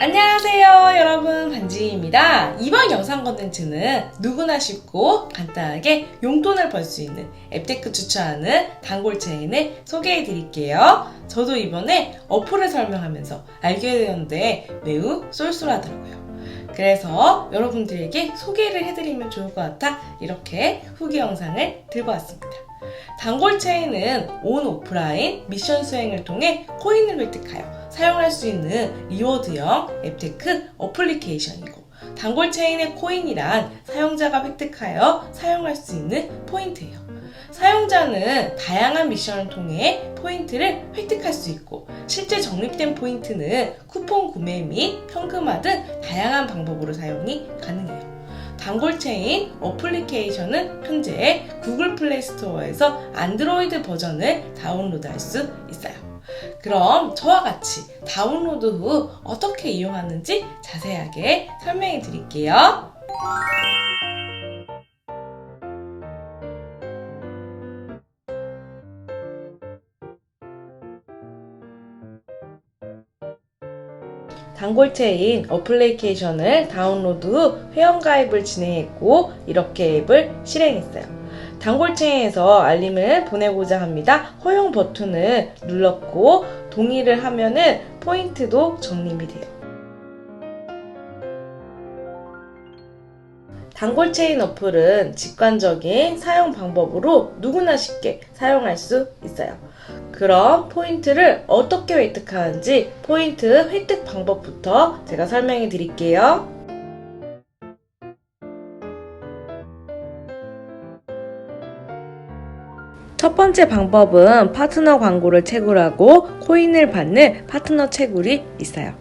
안녕하세요 여러분. 반지입니다. 이번 영상 컨텐츠는 누구나 쉽고 간단하게 용돈을 벌 수 있는 앱테크 추천하는 단골 체인을 소개해 드릴게요. 저도 이번에 어플을 설명하면서 알게 되었는데 매우 쏠쏠하더라고요. 그래서 여러분들에게 소개를 해드리면 좋을 것 같아 이렇게 후기 영상을 들고 왔습니다. 단골 체인은 온 오프라인 미션 수행을 통해 코인을 획득하여 사용할 수 있는 리워드형 앱테크 어플리케이션이고 단골 체인의 코인이란 사용자가 획득하여 사용할 수 있는 포인트예요. 사용자는 다양한 미션을 통해 포인트를 획득할 수 있고 실제 적립된 포인트는 쿠폰 구매 및 현금화 등 다양한 방법으로 사용이 가능해요. 단골체인 어플리케이션은 현재 구글 플레이 스토어에서 안드로이드 버전을 다운로드할 수 있어요. 그럼 저와 같이 다운로드 후 어떻게 이용하는지 자세하게 설명해 드릴게요. 단골체인 어플리케이션을 다운로드 후 회원가입을 진행했고 이렇게 앱을 실행했어요. 단골체인에서 알림을 보내고자 합니다. 허용 버튼을 눌렀고 동의를 하면은 포인트도 적립이 돼요. 단골 체인 어플은 직관적인 사용 방법으로 누구나 쉽게 사용할 수 있어요. 그럼 포인트를 어떻게 획득하는지 포인트 획득 방법부터 제가 설명해 드릴게요. 첫 번째 방법은 파트너 광고를 채굴하고 코인을 받는 파트너 채굴이 있어요.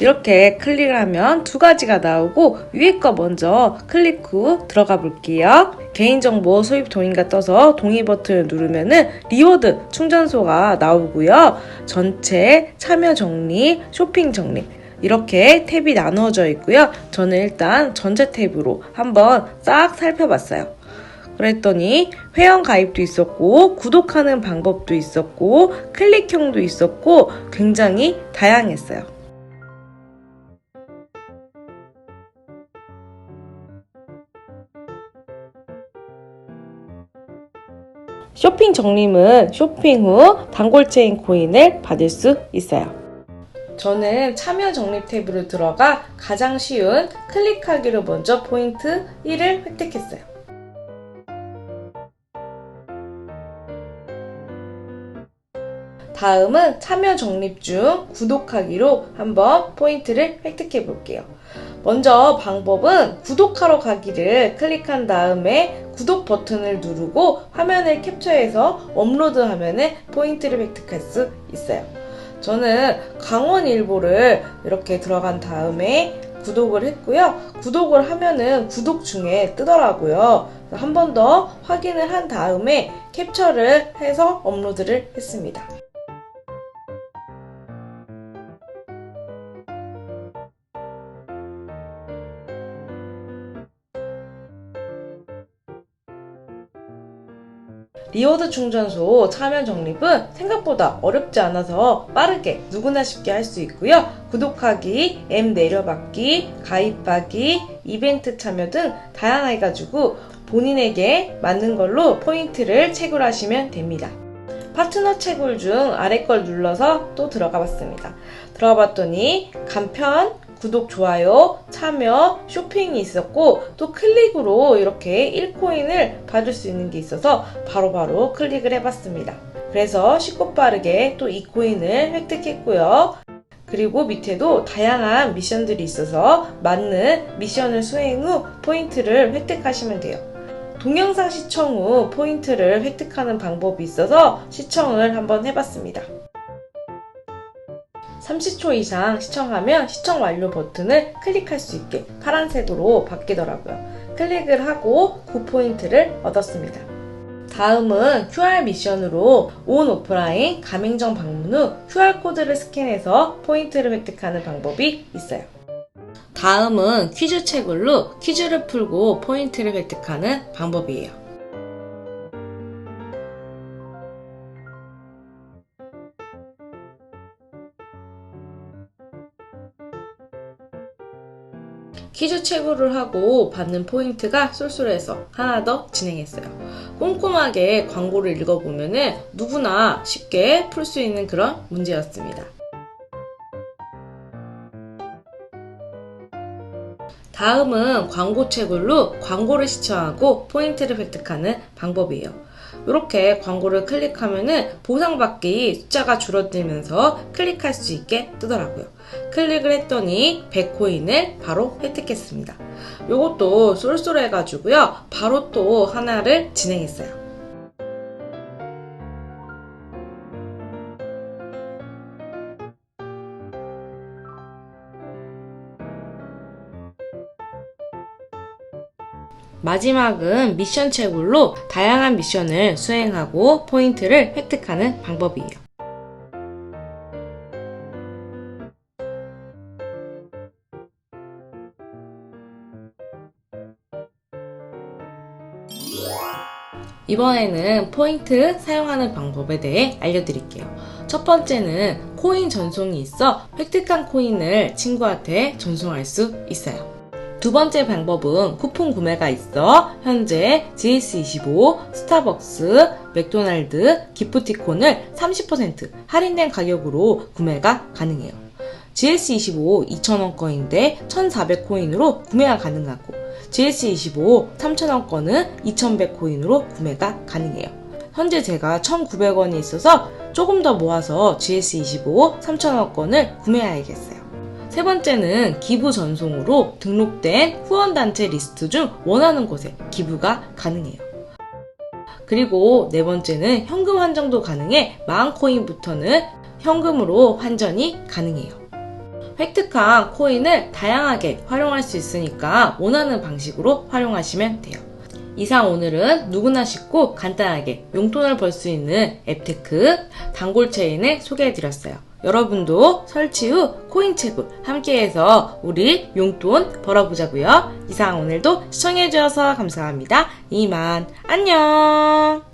이렇게 클릭을 하면 두 가지가 나오고 위에 거 먼저 클릭 후 들어가 볼게요. 개인정보 수입 동의가 떠서 동의 버튼을 누르면은 리워드 충전소가 나오고요. 전체 참여 정리, 쇼핑 정리 이렇게 탭이 나누어져 있고요. 저는 일단 전체 탭으로 한번 싹 살펴봤어요. 그랬더니 회원 가입도 있었고 구독하는 방법도 있었고 클릭형도 있었고 굉장히 다양했어요. 쇼핑 적립은 쇼핑 후 단골 체인 코인을 받을 수 있어요. 저는 참여 적립 탭으로 들어가 가장 쉬운 클릭하기로 먼저 포인트 1을 획득했어요. 다음은 참여 적립 중 구독하기로 한번 포인트를 획득해 볼게요. 먼저 방법은 구독하러 가기를 클릭한 다음에 구독 버튼을 누르고 화면을 캡처해서 업로드하면 포인트를 획득할 수 있어요. 저는 강원일보를 이렇게 들어간 다음에 구독을 했고요. 구독을 하면은 구독 중에 뜨더라고요. 한 번 더 확인을 한 다음에 캡처를 해서 업로드를 했습니다. 리워드 충전소 참여 적립은 생각보다 어렵지 않아서 빠르게 누구나 쉽게 할 수 있고요. 구독하기, 앱 내려받기, 가입하기, 이벤트 참여 등 다양하게 가지고 본인에게 맞는 걸로 포인트를 채굴하시면 됩니다. 파트너 채굴 중 아래 걸 눌러서 또 들어가 봤습니다. 들어가 봤더니 간편, 구독, 좋아요, 참여, 쇼핑이 있었고 또 클릭으로 이렇게 1코인을 받을 수 있는 게 있어서 바로바로 바로 클릭을 해봤습니다. 그래서 쉽고 빠르게 또 2코인을 획득했고요. 그리고 밑에도 다양한 미션들이 있어서 맞는 미션을 수행 후 포인트를 획득하시면 돼요. 동영상 시청 후 포인트를 획득하는 방법이 있어서 시청을 한번 해봤습니다. 30초 이상 시청하면 시청 완료 버튼을 클릭할 수 있게 파란색으로 바뀌더라고요. 클릭을 하고 9포인트를 얻었습니다. 다음은 QR 미션으로 온 오프라인 가맹점 방문 후 QR코드를 스캔해서 포인트를 획득하는 방법이 있어요. 다음은 퀴즈 채굴로 퀴즈를 풀고 포인트를 획득하는 방법이에요. 퀴즈 체크를 하고 받는 포인트가 쏠쏠해서 하나 더 진행했어요. 꼼꼼하게 광고를 읽어보면 누구나 쉽게 풀 수 있는 그런 문제였습니다. 다음은 광고 채굴로 광고를 시청하고 포인트를 획득하는 방법이에요. 이렇게 광고를 클릭하면은 보상받기 숫자가 줄어들면서 클릭할 수 있게 뜨더라고요. 클릭을 했더니 100코인을 바로 획득했습니다. 이것도 쏠쏠해가지고요. 바로 또 하나를 진행했어요. 마지막은 미션 채굴로 다양한 미션을 수행하고 포인트를 획득하는 방법이에요. 이번에는 포인트 사용하는 방법에 대해 알려드릴게요. 첫 번째는 코인 전송이 있어 획득한 코인을 친구한테 전송할 수 있어요. 두 번째 방법은 쿠폰 구매가 있어 현재 GS25, 스타벅스, 맥도날드, 기프티콘을 30% 할인된 가격으로 구매가 가능해요. GS25 2,000원권인데 1,400코인으로 구매가 가능하고 GS25 3,000원권은 2,100코인으로 구매가 가능해요. 현재 제가 1,900원이 있어서 조금 더 모아서 GS25 3,000원권을 구매해야겠어요. 세 번째는 기부 전송으로 등록된 후원단체 리스트 중 원하는 곳에 기부가 가능해요. 그리고 네 번째는 현금 환전도 가능해 만 코인부터는 현금으로 환전이 가능해요. 획득한 코인을 다양하게 활용할 수 있으니까 원하는 방식으로 활용하시면 돼요. 이상 오늘은 누구나 쉽고 간단하게 용돈을 벌 수 있는 앱테크 단골 체인을 소개해드렸어요. 여러분도 설치 후 코인 채굴 함께해서 우리 용돈 벌어보자고요. 이상 오늘도 시청해주셔서 감사합니다. 이만 안녕.